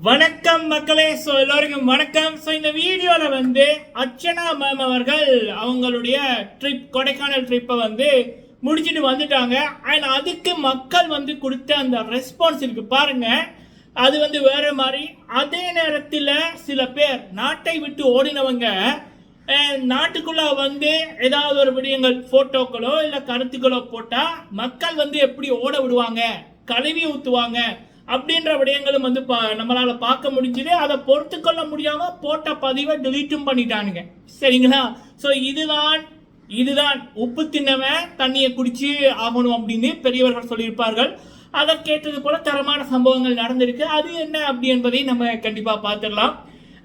வணக்கம் மக்களே. ஸோ எல்லோருக்கும் வணக்கம். ஸோ இந்த வீடியோவில் வந்து அர்ச்சனா மேம் அவர்கள் அவங்களுடைய ட்ரிப் கொடைக்கானல் ட்ரிப்பை வந்து முடிச்சுட்டு வந்துட்டாங்க. அண்ட் அதுக்கு மக்கள் வந்து கொடுத்த அந்த ரெஸ்பான்ஸ் இருக்குது பாருங்கள் அது வந்து வேறு மாதிரி. அதே நேரத்தில் சில பேர் நாட்டை விட்டு ஓடினவங்க நாட்டுக்குள்ளே வந்து ஏதாவது ஒரு விடயங்கள் ஃபோட்டோக்களோ இல்லை கருத்துக்களோ போட்டால் மக்கள் வந்து எப்படி ஓட விடுவாங்க? கழுவி ஊற்றுவாங்க அப்படின்ற விடயங்களும் வந்து பா நம்மளால் பார்க்க முடிஞ்சுது. அதை பொறுத்து கொள்ள போட்ட பதிவை டெலீட்டும் பண்ணிட்டானுங்க. சரிங்களா? ஸோ இதுதான் இதுதான் உப்பு தின்னவன் தண்ணியை குடிச்சு ஆகணும் அப்படின்னு பெரியவர்கள் சொல்லியிருப்பார்கள். அதற்கேற்றது போல தரமான சம்பவங்கள் நடந்திருக்கு. அது என்ன அப்படி என்பதை நம்ம கண்டிப்பாக பார்த்துடலாம்.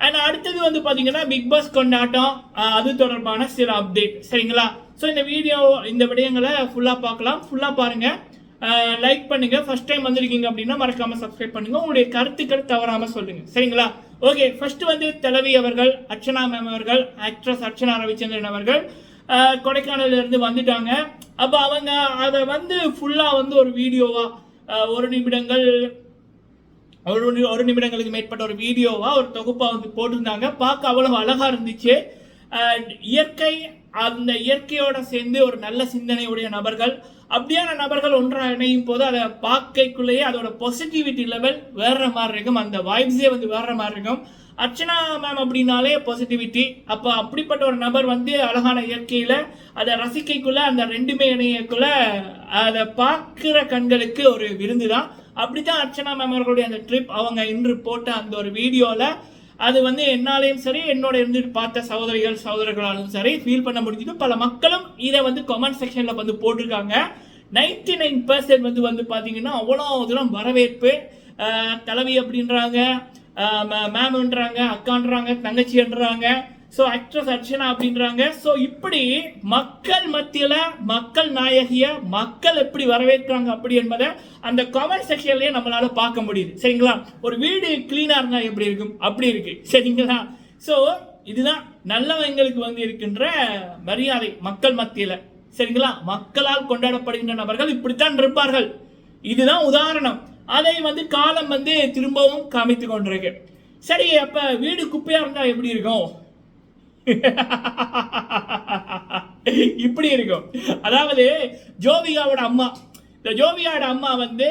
அண்ட் அடுத்தது வந்து பார்த்தீங்கன்னா பிக் பாஸ் கொண்டாட்டம் அது தொடர்பான சில அப்டேட் சரிங்களா? ஸோ இந்த வீடியோ இந்த விடயங்களை ஃபுல்லாக பார்க்கலாம். ஃபுல்லாக பாருங்கள் லைக் பண்ணுங்க. ஃபர்ஸ்ட் டைம் வந்திருக்கீங்க அப்படின்னா மறக்காம சப்ஸ்கிரைப் பண்ணுங்க. உங்களுடைய கருத்துக்கள் தவறாம சொல்லுங்க. சரிங்களா? ஓகே ஃபர்ஸ்ட் வந்து தலைவி அவர்கள் அர்ச்சனா மேம் அவர்கள் ஆக்ட்ரஸ் அர்ச்சனா ரவிச்சந்திரன் அவர்கள் அஹ், கொடைக்கானல்ல இருந்து வந்துட்டாங்க. அப்போ அவங்க அதை வந்து ஃபுல்லாக வந்து ஒரு வீடியோவா ஒரு நிமிடங்கள் ஒரு ஒரு நிமிடங்களுக்கு மேற்பட்ட ஒரு வீடியோவா ஒரு தொகுப்பா வந்து போட்டிருந்தாங்க. பார்க்க அவ்வளவு அழகா இருந்துச்சு. இயற்கை அந்த இயற்கையோட சேர்ந்து ஒரு நல்ல சிந்தனையுடைய நபர்கள் அப்படியான நபர்கள் ஒன்றாக இணையும் போது அதை பார்க்கைக்குள்ளேயே அதோட பாசிட்டிவிட்டி லெவல் வேற மாதிரி இருக்கும். அந்த வைப்ஸே வந்து வேற மாதிரி இருக்கும். அர்ச்சனா மேம் அப்படின்னாலே பாசிட்டிவிட்டி அப்போ அப்படிப்பட்ட ஒரு நபர் வந்து அழகான இயற்கையில் அதை ரசிக்கைக்குள்ள அந்த ரெண்டுமே இணையக்குள்ள அதை பார்க்குற கண்களுக்கு ஒரு விருந்து தான் அப்படி தான் அர்ச்சனா மேம் அவர்களுடைய அந்த ட்ரிப் அவங்க இன்று போட்ட அந்த ஒரு வீடியோவில் அது வந்து என்னாலையும் சரி என்னோட இருந்து பார்த்த சகோதரிகள் சகோதரர்களாலும் சரி ஃபீல் பண்ண முடிஞ்சது. பல மக்களும் இதை வந்து கமெண்ட் செக்ஷனில் வந்து போட்டிருக்காங்க. நைன்டி நைன் பர்சன்ட் வந்து வந்து பார்த்தீங்கன்னா அவ்வளோ தூரம் வரவேற்பு. தலைவி அப்படின்றாங்க. மேம்ன்றாங்க அக்கான்றாங்க தங்கச்சின்றாங்க. ஸோ ஆக்ட்ரஸ் அர்ச்சனா அப்படின்றாங்க. ஸோ இப்படி மக்கள் மத்தியில் மக்கள் நாயகியை மக்கள் எப்படி வரவேற்கிறாங்க அப்படி என்பதை அந்த கமெண்ட் செக்ஷன்லேயே நம்மளால் பார்க்க முடியுது. சரிங்களா? ஒரு வீடு கிளீனாக இருந்தால் எப்படி இருக்கும்? அப்படி இருக்கு. சரிங்களா? ஸோ இதுதான் நல்லவங்களுக்கு வந்து இருக்கின்ற மரியாதை மக்கள் மத்தியில். சரிங்களா? மக்களால் கொண்டாடப்படுகின்ற நபர்கள் இப்படித்தான் இருப்பார்கள். இதுதான் உதாரணம். அதை வந்து காலம் வந்து திரும்பவும் காமித்து கொண்டிருக்கு. சரி அப்போ வீடு குப்பையாக இருந்தால் எப்படி இருக்கும்? இப்படி இருக்கும். அதாவது ஜோவிகாவோட அம்மா இந்த ஜோவிகாவோட அம்மா வந்து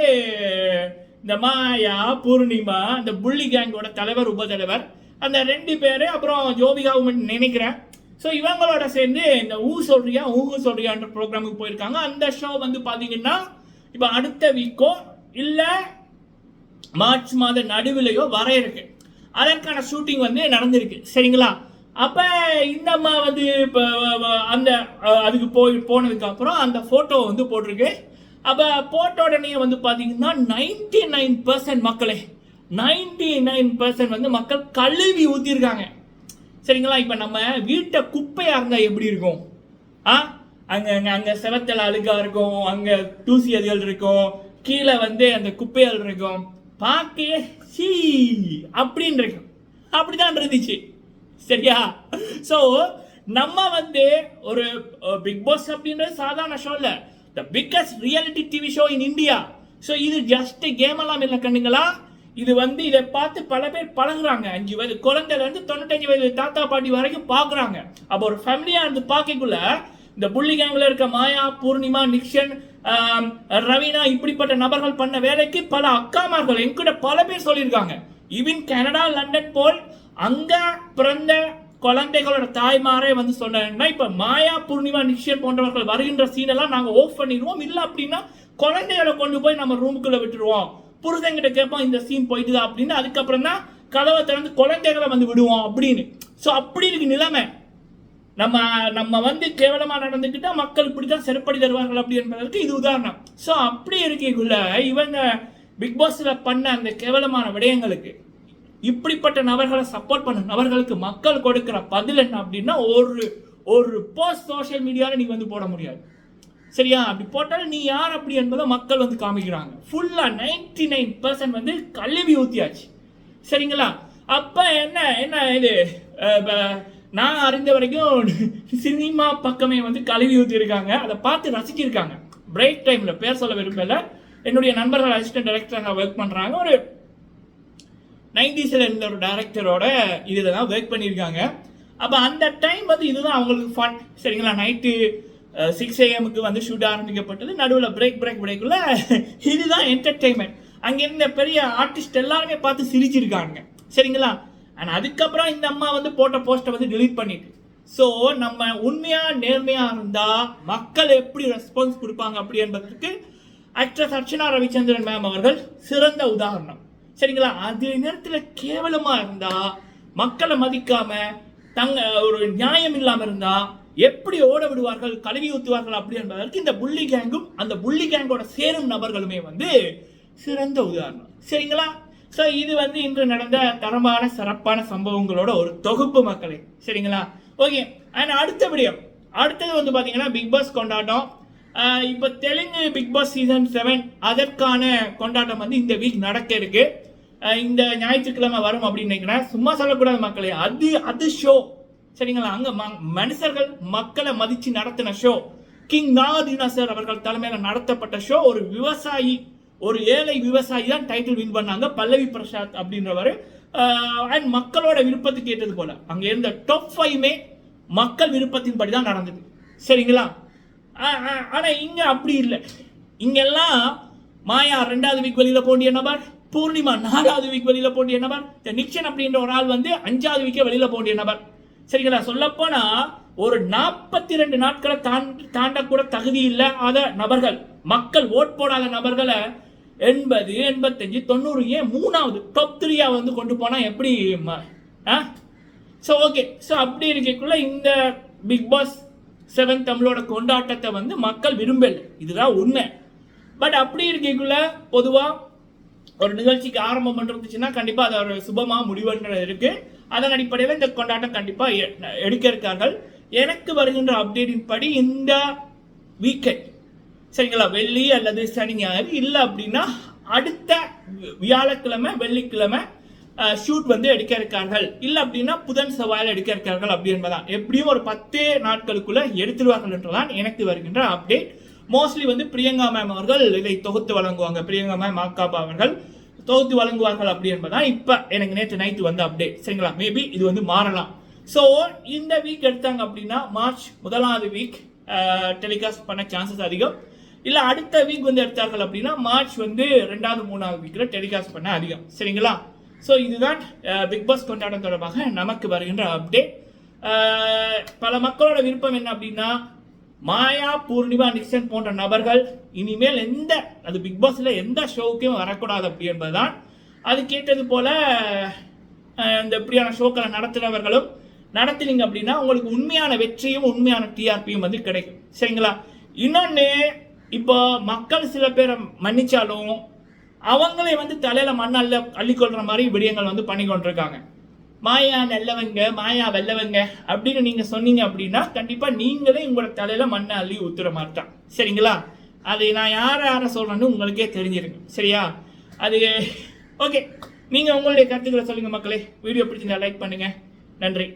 இந்த மாயா பூர்ணிமா இந்த புள்ளி கேங்கோட தலைவர் உபதலைவர் அந்த ரெண்டு பேர் அப்புறம் ஜோவிகாவும் நினைக்கிறேன். ஸோ இவங்களோட சேர்ந்து இந்த ஊ சொல்றியா ஊ சொல்றியான்ற ப்ரோக்ராமுக்கு போயிருக்காங்க. அந்த ஷோ வந்து பார்த்தீங்கன்னா இப்போ அடுத்த வீக்கோ இல்லை மார்ச் மாத நடுவிலையோ வர இருக்கு. அதற்கான ஷூட்டிங் வந்து நடந்திருக்கு. சரிங்களா? அப்போ இந்த அம்மா வந்து இப்போ அந்த அதுக்கு போய் போனதுக்கப்புறம் அந்த ஃபோட்டோ வந்து போட்டிருக்கு. அப்போ போட்ட உடனே வந்து பார்த்தீங்கன்னா நைன்டி நைன் பர்சன்ட் மக்களே நைன்டி நைன் பர்சன்ட் வந்து மக்கள் கழுவி ஊற்றிருக்காங்க சரிங்களா? இப்போ நம்ம வீட்டை குப்பையாக இருந்தால் எப்படி இருக்கும்? ஆ? அங்கே அங்கே அங்கே செவத்தில் அழுகாக இருக்கும் அங்கே தூசி அதிகள் இருக்கும் கீழே வந்து அந்த குப்பைகள் இருக்கும். பார்க்கவே சீ அப்படின்னு இருக்கும். அப்படிதான் இருந்துச்சு. சரியா? ஸோ நம்ம வந்து ஒரு பிக் பாஸ் அப்படின்றது சாதாரண ஷோ இல்லை. The biggest reality TV show in India so இது ஜஸ்ட் கேம் எல்லாம் இல்லை கண்ணுங்களா? இது வந்து இதை பார்த்து பல பேர் பழகுறாங்க. அஞ்சு வயது குழந்தைல இருந்து தொண்ணூத்தஞ்சு வயது தாத்தா பாட்டி வரைக்கும் பார்க்குறாங்க. அப்போ ஒரு ஃபேமிலியாக இருந்து பார்க்கக்குள்ள இந்த புள்ளி கேங்கில் இருக்க மாயா பூர்ணிமா நிக்ஷன் ரவீனா இப்படிப்பட்ட நபர்கள் பண்ண வேலைக்கு பல அக்காமார்கள் என்கிட்ட பல பேர் சொல்லியிருக்காங்க. ஈவின் கனடா லண்டன் போல் அங்கே பிறந்த குழந்தைகளோட தாய்மாரே வந்து சொன்னாங்கன்னா இப்போ மாயா பூர்ணிமா நிக்ஷன் போன்றவர்கள் வருகின்ற சீனெல்லாம் நாங்கள் ஓஃப் பண்ணிடுவோம். இல்லை அப்படின்னா குழந்தைகளை கொண்டு போய் நம்ம ரூமுக்குள்ளே விட்டுருவோம். புருஷங்கிட்ட கேட்போம் இந்த சீன் போயிட்டுதா அப்படின்னு. அதுக்கப்புறம் தான் கதவை திறந்து குழந்தைகளை வந்து விடுவோம் அப்படின்னு. ஸோ அப்படி இருக்கு நிலைமை. நம்ம நம்ம வந்து கேவலமாக நடந்துக்கிட்டால் மக்கள் இப்படி தான் செருப்படி தருவார்கள் அப்படி என்பதற்கு இது உதாரணம். ஸோ அப்படி இருக்கக்குள்ள இவங்க பிக் பாஸில் பண்ண அந்த கேவலமான விடயங்களுக்கு இப்படிப்பட்ட நபர்களை சப்போர்ட் பண்ண நபர்களுக்கு மக்கள் கொடுக்கிற பதில் என்ன அப்படின்னா ஒரு ஒரு போஸ்ட் சோஷியல் மீடியாவில் நீ வந்து போட முடியாது. சரியா? அப்படி போட்டாலும் நீ யார் அப்படி என்பதை மக்கள் வந்து காமிக்கிறாங்க. ஃபுல்லாக நைன்டி நைன் பர்சன்ட் வந்து கழுவி ஊற்றியாச்சு சரிங்களா? அப்போ என்ன என்ன இது? நான் அறிந்த வரைக்கும் சினிமா பக்கமே வந்து கழுவி ஊற்றிருக்காங்க அதை பார்த்து ரசிச்சிருக்காங்க பிரேக் டைமில் பேர் சொல்ல விரும்பல. என்னுடைய நண்பர்கள் அசிஸ்டன்ட் டைரக்டராக ஒர்க் பண்ணுறாங்க ஒரு நைன்டிஸில் இருந்த ஒரு டேரக்டரோட இதில் தான் ஒர்க் பண்ணியிருக்காங்க. அப்போ அந்த டைம் வந்து இதுதான் அவங்களுக்கு ஃபன் சரிங்களா? நைட்டு சிக்ஸ் ஏஎம்க்கு வந்து ஷூட் ஆரம்பிக்கப்பட்டது. நடுவில் பிரேக் பிரேக் பிரேக்குள்ள இதுதான் என்டர்டெயின்மெண்ட் அங்கே இருந்த பெரிய ஆர்டிஸ்ட் எல்லாருமே பார்த்து சிரிச்சிருக்காங்க. சரிங்களா? அண்ட் அதுக்கப்புறம் இந்த அம்மா வந்து போட்ட போஸ்ட்டை வந்து டிலீட் பண்ணிட்டு. ஸோ நம்ம உண்மையாக நேர்மையாக இருந்தால் மக்கள் எப்படி ரெஸ்பான்ஸ் கொடுப்பாங்க அப்படி என்பதற்கு ஆக்ட்ரஸ் அர்ச்சனா ரவிச்சந்திரன் மேம் அவர்கள் சிறந்த உதாரணம். சரிங்களா? அதே நேரத்தில் கேவலமாக இருந்தால் மக்களை மதிக்காம தங்க ஒரு நியாயம் இல்லாமல் இருந்தால் எப்படி ஓட விடுவார்கள் கழுவி ஊற்றுவார்கள் அப்படி என்பதற்கு இந்த புள்ளி கேங்கும் அந்த புள்ளி கேங்கோட சேரும் நபர்களுமே வந்து சிறந்த உதாரணம். சரிங்களா? ஸோ இது வந்து இன்று நடந்த தரமான சிறப்பான சம்பவங்களோட ஒரு தொகுப்பு மக்களே. சரிங்களா? ஓகே அண்ட் அடுத்த விடயம். அடுத்தது வந்து பார்த்தீங்கன்னா பிக் பாஸ் கொண்டாட்டம். இப்போ Telugu Bigg Boss season seven அதற்கான கொண்டாட்டம் வந்து இந்த வீக் நடக்க இருக்குது இந்த ஞாயிற்றுக்கிழமை வரும் அப்படின்னு நினைக்கிறேன். சும்மா சொல்லக்கூடாது மக்களே. அது அது ஷோ சரிங்களா? அங்க மனுஷர்கள் மக்களை மதிச்சு நடத்தின ஷோ கிங் நாகார்ஜுனா சார் அவர்கள் தலைமையில் நடத்தப்பட்ட ஷோ ஒரு விவசாயி ஒரு ஏழை விவசாயி தான் டைட்டில் வின் பண்ணாங்க. பல்லவி பிரசாத் அப்படின்றவர். அண்ட் மக்களோட விருப்பத்துக்கு ஏற்றது போல. அங்க இருந்த டாப் ஃபைவ்மே மக்கள் விருப்பத்தின்படி தான் நடந்தது. சரிங்களா? ஆ- ஆ- ஆனா இங்க அப்படி இல்லை. இங்கெல்லாம் மாயா ரெண்டாவது வீக் வெளியில போண்டிய நபர். பூர்ணிமா நாலாவது வீக் வெளியில் போட்டிய நபர் இந்த அப்படின்ற ஒரு ஆள் வந்து அஞ்சாவது வீக்கே வெளியில் போட்டிய நபர். சரிங்களா? சொல்லப்போனா ஒரு நாற்பத்தி ரெண்டு நாட்களை தாண்டி தாண்டக்கூட தகுதி இல்லாத நபர்கள் மக்கள் ஓட் போடாத நபர்களை எண்பது எண்பத்தஞ்சு தொண்ணூறு ஏன் மூணாவது டாப் த்ரீயா வந்து கொண்டு போனால் எப்படி ம- ஆ? ஸோ ஓகே ஸோ அப்படி இருக்கக்குள்ள இந்த பிக் பாஸ் செவன் தமிழோட கொண்டாட்டத்தை வந்து மக்கள் விரும்பலை. இதுதான் உண்மை. பட் அப்படி இருக்கக்குள்ள பொதுவாக ஒரு நிகழ்ச்சிக்கு ஆரம்பம் பண்ணிருந்துச்சுன்னா கண்டிப்பாக அது ஒரு சுபமாக முடிவுன்றது இருக்கு. அதன் அடிப்படையில் இந்த கொண்டாட்டம் கண்டிப்பாக எடுக்க இருக்கார்கள். எனக்கு வருகின்ற அப்டேட்டின் படி இந்த வீக்கெண்ட் சரிங்களா? வெள்ளி அல்லது சனி ஞாயிறு. இல்லை அப்படின்னா அடுத்த வியாழக்கிழமை வெள்ளிக்கிழமை ஷூட் வந்து எடுக்க இருக்கார்கள். இல்லை அப்படின்னா புதன் செவ்வாயில் எடுக்க இருக்கார்கள் அப்படி என்பதான் எப்படியும் ஒரு பத்தே நாட்களுக்குள்ள எடுத்துருவார்கள் என்றுதான் எனக்கு வருகின்ற அப்டேட் மோஸ்ட்லி வந்து பிரியங்கா மேம் அவர்கள் இதை தொகுத்து வழங்குவாங்க. பிரியங்கா மேம் மாக்காபா அவர்கள் தொகுத்து வழங்குவார்கள் அப்படி என்பதான் இப்போ எனக்கு நேற்று நைட்டு வந்த அப்டேட் சரிங்களா? மேபி இது வந்து மாறலாம். ஸோ இந்த வீக் எடுத்தாங்க அப்படின்னா மார்ச் முதலாவது வீக் டெலிகாஸ்ட் பண்ண சான்சஸ் அதிகம். இல்லை அடுத்த வீக் வந்து எடுத்தார்கள் அப்படின்னா மார்ச் வந்து ரெண்டாவது மூணாவது வீக்கில் டெலிகாஸ்ட் பண்ண அதிகம். சரிங்களா? ஸோ இதுதான் பிக் பாஸ் கொண்டாட்டம் தொடர்பாக நமக்கு வருகின்ற அப்டேட் பல மக்களோட விருப்பம் என்ன அப்படின்னா மாயா பூர்ணிமா நிக்சன் போன்ற நபர்கள் இனிமேல் எந்த அது பிக் பாஸில் எந்த ஷோவுக்கும் வரக்கூடாது அப்படி என்பதுதான். அது கேட்டது போல் இந்த இப்படியான ஷோக்களை நடத்துகிறவர்களும் நடத்தினீங்க அப்படின்னா உங்களுக்கு உண்மையான வெற்றியும் உண்மையான டிஆர்பியும் வந்து கிடைக்கும். சரிங்களா? இன்னொன்று இப்போ மக்கள் சில பேரை மன்னிச்சாலும் அவங்களே வந்து தலையில் மண்ணல்ல அள்ளிக்கொள்கிற மாதிரி விடயங்கள் வந்து பண்ணி கொண்டிருக்காங்க. மாயா நல்லவங்க மாயா வெல்லவங்க அப்படின்னு நீங்க சொன்னீங்க அப்படின்னா கண்டிப்பா நீங்களே உங்களோட தலையில மண்ணை அள்ளி ஊத்துற மாதிரி தான். சரிங்களா? அது நான் யார யார சொல்றேன்னு உங்களுக்கே தெரிஞ்சிருங்க. சரியா? அது ஓகே நீங்க உங்களுடைய கருத்துக்களை சொல்லுங்க மக்களே. வீடியோ பிடிச்சிருந்தா லைக் பண்ணுங்க. நன்றி.